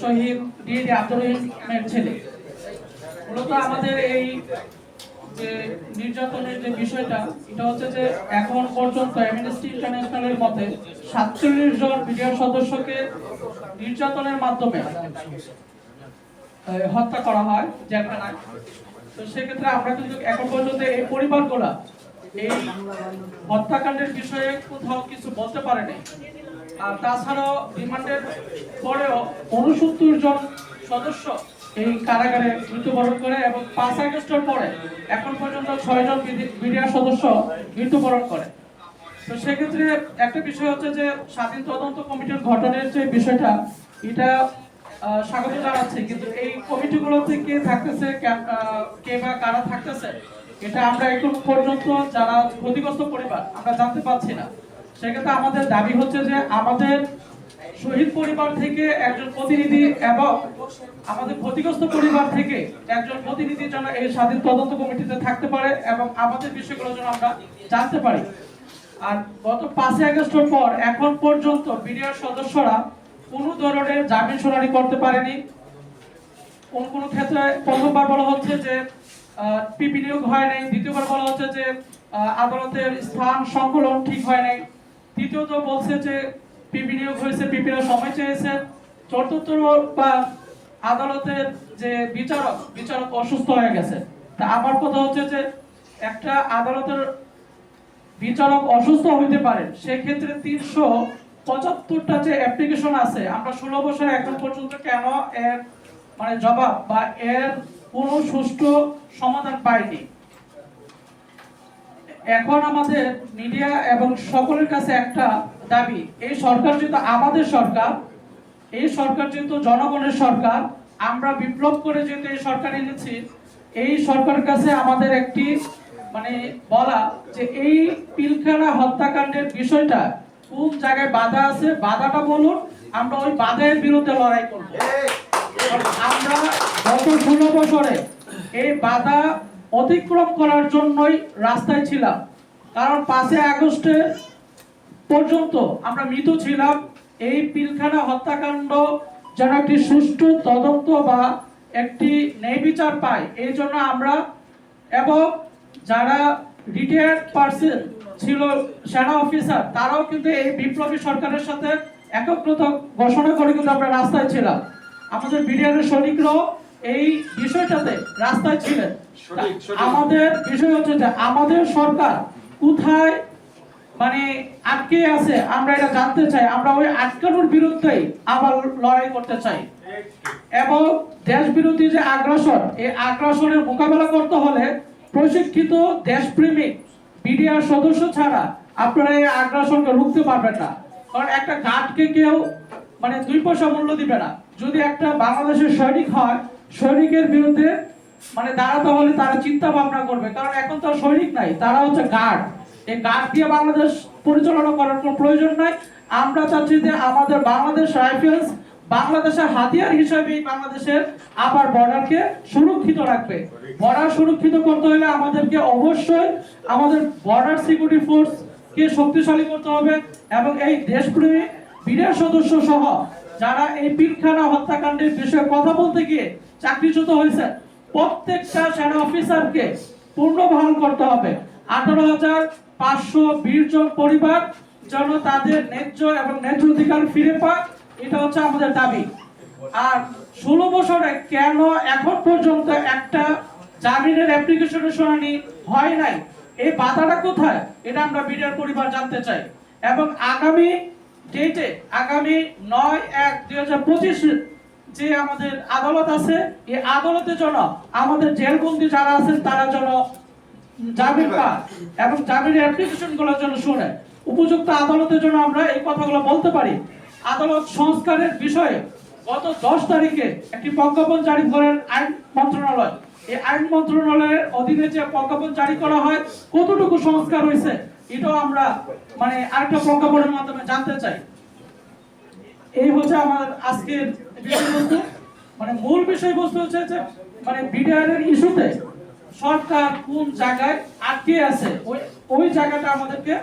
শহীদ DAD Abdul রহিমের ছেলে। মূলত আমাদের এই যে নির্যাতনের যে বিষয়টা, এটা হচ্ছে যে এখন পর্যন্ত অ্যামনেস্টি ইন্টারন্যাশনালের মতে সাতচল্লিশ জন মিডিয়া সদস্যকে নির্যাতনের মাধ্যমে হত্যা করা হয় জেলখানায়। তো সেক্ষেত্রে আমরা কিন্তু এখন পর্যন্ত এই পরিবারগুলা এই হত্যাকাণ্ডের বিষয়ে কোথাও কিছু বলতে পারেনি। আর তাছাড়াও রিমান্ডের পরেও উনসত্তর জন সদস্য এই কারাগারে মৃত্যুবরণ করে এবং পাঁচ আগস্টের পরে এখন পর্যন্ত ছয় জন মিডিয়া সদস্য মৃত্যুবরণ করে। তো সেক্ষেত্রে একটা বিষয় হচ্ছে যে স্বাধীন তদন্ত কমিটির গঠনের যে বিষয়টা, এটা স্বাগত জানাচ্ছি। কিন্তু এই কমিটিগুলোতে কে থাকতেছে কে বা কারা থাকতেছে, এটা আমরা এখন পর্যন্ত যারা ক্ষতিগ্রস্ত পরিবার, আমরা জানতে পারছি না। সেক্ষেত্রে আমাদের দাবি হচ্ছে যে আমাদের শহীদ পরিবার থেকে একজন প্রতিনিধি এবং আমাদের ক্ষতিগ্রস্ত পরিবার থেকে একজন প্রতিনিধি যেন এই স্বাধীন তদন্ত কমিটিতে থাকতে পারে এবং আমাদের বিষয়গুলো যেন আমরা জানতে পারি। আর গত পাঁচই আগস্টের পর এখন পর্যন্ত বিডিআর সদস্যরা কোনো ধরনের জামিন শুনানি করতে পারেনি। কোন কোন ক্ষেত্রে প্রথমবার বলা হচ্ছে যে পিপি নিয়োগ হয় নাই। দ্বিতীয়বার বলা হচ্ছে যে আদালতের স্থান সংকলন ঠিক হয় নাই। তৃতীয়ত বলছে যে পিপি নিয়োগ হয়েছে পিপিরা সময় চেয়েছে। চতুর্থ বা আদালতের যে বিচারক বিচারক অসুস্থ হয়ে গেছে। তা আমার কথা হচ্ছে যে একটা আদালতের বিচারক অসুস্থ হইতে পারে, সেক্ষেত্রে তিনশো পঁচাত্তরটা যে অ্যাপ্লিকেশন আছে, আমরা ষোলো বছর এখন পর্যন্ত কেন এর মানে জবাব বা এর কোনো সুষ্ঠু সমাধান পাইনি। এখন আমাদের মিডিয়া এবং সকলের কাছে একটা দাবি এই সরকার যেহেতু আমাদের সরকার এই সরকার যেহেতু জনগণের সরকার আমরা বিপ্লব করে যেহেতু এই সরকার এনেছি এই সরকারের কাছে আমাদের একটি মানে বলা যে এই পিলখানা হত্যাকাণ্ডের বিষয়টা কোন জায়গায় বাধা আছে বাধাটা বলুন আমরা ওই বাধার বিরুদ্ধে লড়াই করব। আমরা গত ষোলো বছরে এই বাধা অতিক্রম করার জন্যই রাস্তায় ছিলাম। কারণ পাঁচই আগস্টে পর্যন্ত আমরা মৃত ছিলাম। এই পিলখানা হত্যাকাণ্ড যেন একটি সুষ্ঠু তদন্ত বা একটি ন্যায় বিচার পায়, এই জন্য আমরা এবং যারা রিটায়ার্ড পার্সন ছিল, সেনা অফিসার তারাও কিন্তু এই বিপ্লবী সরকারের সাথে একত্রতা ঘোষণা করে কিন্তু আমরা রাস্তায় ছিলাম। আমাদের বিডিআরের সৈনিকরাও এই বিষয়টাতে রাস্তায় ছিলেন। আমাদের বিষয় হচ্ছে যে আমাদের সরকার কোথায় মানে আটকে আছে আমরা এটা জানতে চাই। আমরা ওই আটকানোর বিরুদ্ধেই আবার লড়াই করতে চাই। এবং দেশ বিরোধী যে আগ্রাসন এই আগ্রাসনের মোকাবেলা করতে হলে প্রশিক্ষিত দেশপ্রেমিক বিডিআর সদস্য ছাড়া আপনারা এই আগ্রাসনকে রুখতে পারবেন না। কারণ একটা ঘাটকে কেউ মানে দুই পয়সা মূল্য দিবে না। যদি একটা বাংলাদেশের সৈনিক হয় সৈনিকের বিরুদ্ধে মানে দাঁড়াতে হলে তারা চিন্তা ভাবনা করবে, কারণ এখন তো সৈনিক নাই, তারা হচ্ছে গার্ড এই গার্ড দিয়ে বাংলাদেশ পরিচালনা করার কোনো প্রয়োজন নাই। আমরা চাচ্ছি যে আমাদের বাংলাদেশ রাইফেলস বাংলাদেশের হাতিয়ার হিসেবে বাংলাদেশের আবার বর্ডারকে সুরক্ষিত রাখবে। বর্ডার সুরক্ষিত করতে হলে আমাদেরকে অবশ্যই আমাদের বর্ডার সিকিউরিটি ফোর্স কে শক্তিশালী করতে হবে এবং এই দেশপ্রেমী বিদেশ সদস্য সহ যারা এই পিলখানা হত্যাকাণ্ডের বিষয়ে কথা বলতে গিয়ে চাকরিচ্যুত হয়েছে। প্রত্যেকটা সেনা অফিসারকে পুনর্বহাল করতে হবে। আঠারো হাজার পাঁচশো বিশ জন পরিবার যেন তাদের ন্যায্য এবং ন্যায্য অধিকার ফিরে পায় এটা হচ্ছে আমাদের দাবি। আর ষোলো বছরে কেন এখন পর্যন্ত একটা জামিনের অ্যাপ্লিকেশনের শুনানি হয় নাই? এই বাধাটা কোথায়? এটা আমরা বিডিআর পরিবার জানতে চাই। এবং আগামী ডেটে আগামী নয় এক দুই হাজার পঁচিশ যে আমাদের আদালত আছে, এই আদালতের জন্য আমাদের জেলবন্দি যারা আছেন, তারা যেন জামিন পায় এবং জামিনের অ্যাপ্লিকেশনগুলোর জন্য শুনে। উপযুক্ত আদালতের জন্য আমরা এই কথাগুলো বলতে পারি। আদালত সংস্কারের বিষয়ে গত দশ তারিখে একটি প্রজ্ঞাপন জারি করেন আইন মন্ত্রণালয়। এই আইন মন্ত্রণালয়ের অধীনে যে প্রজ্ঞাপন জারি করা হয়, কতটুকু সংস্কার হয়েছে, এটাও আমরা মানে আরেকটা প্রজ্ঞাপনের মাধ্যমে জানতে চাই। এই হচ্ছে আমার আজকের বিষয়বস্তু। মানে মূল বিষয়বস্তু হচ্ছে যে মানে বিডিআর এর ইস্যুতে সরকার কোন জায়গায় আটকে আছে ওই ওই জায়গাটা আমাদেরকে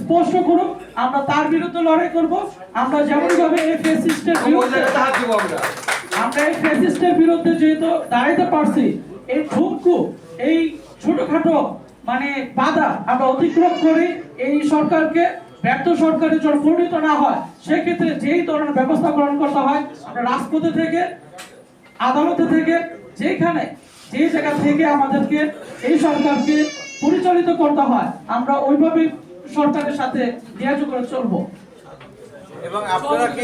স্পষ্ট করুক। আমরা তার বিরুদ্ধে লড়াই করব। আমরা যেমন ভাবে এই ফেসিস্টের বিরুদ্ধে আমরা। এই ফ্যাসিস্টের বিরুদ্ধে যেহেতু দাঁড়াইতে পারছি এই ঠুমকু এই ছোটখাটো মানে বাধা আমরা অতিক্রম করি এই সরকারকে ব্যর্থ সরকারের জন্য পরিণত না হয়, সেক্ষেত্রে যেই ধরনের ব্যবস্থা গ্রহণ করতে হয়, আমরা রাজপথে থেকে, আদালতে থেকে, যেখানে, যে জায়গা থেকে আমাদেরকে এই সরকারকে পরিচালিত করতে হয়, আমরা ওইভাবে সরকারের সাথে নিয়োগ করে চলবো। এবং আপনারা কি